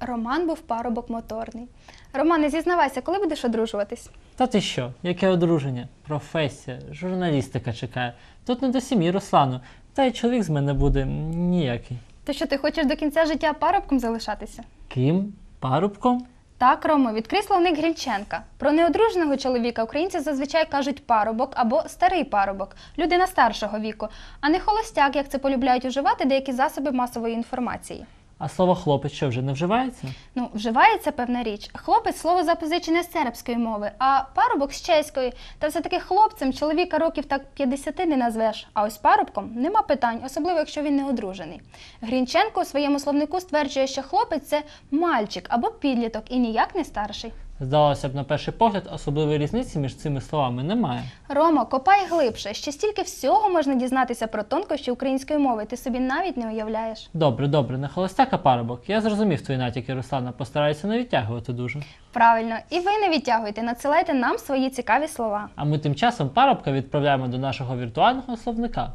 Роман був парубок моторний. Романе, зізнавайся, коли будеш одружуватись? Та ти що? Яке одруження? Професія, журналістика чекає. Тут не до сім'ї Руслану. Та й чоловік з мене буде ніякий. То що ти хочеш до кінця життя парубком залишатися? Ким? Парубком? Так, Ромо, відкрий словник Грінченка. Про неодруженого чоловіка українці зазвичай кажуть парубок або старий парубок, людина старшого віку, а не холостяк, як це полюбляють уживати деякі засоби масової інформації. А слово хлопець що вже не вживається? Ну, вживається певна річ. Хлопець слово запозичене з сербської мови, а парубок з чеської. Та все-таки хлопцем чоловіка років так 50 не назвеш. А ось парубком нема питань, особливо якщо він не одружений. Грінченко у своєму словнику стверджує, що хлопець це мальчик або підліток і ніяк не старший. Здавалося б, на перший погляд, особливої різниці між цими словами немає. Ромо, копай глибше. Ще стільки всього можна дізнатися про тонкощі української мови. Ти собі навіть не уявляєш. Добре, добре, не холостяк, а парубок. Я зрозумів твої натяки, Руслана. Постараюся не відтягувати дуже. Правильно, і ви не відтягуйте, надсилайте нам свої цікаві слова. А ми тим часом парубка відправляємо до нашого віртуального словника.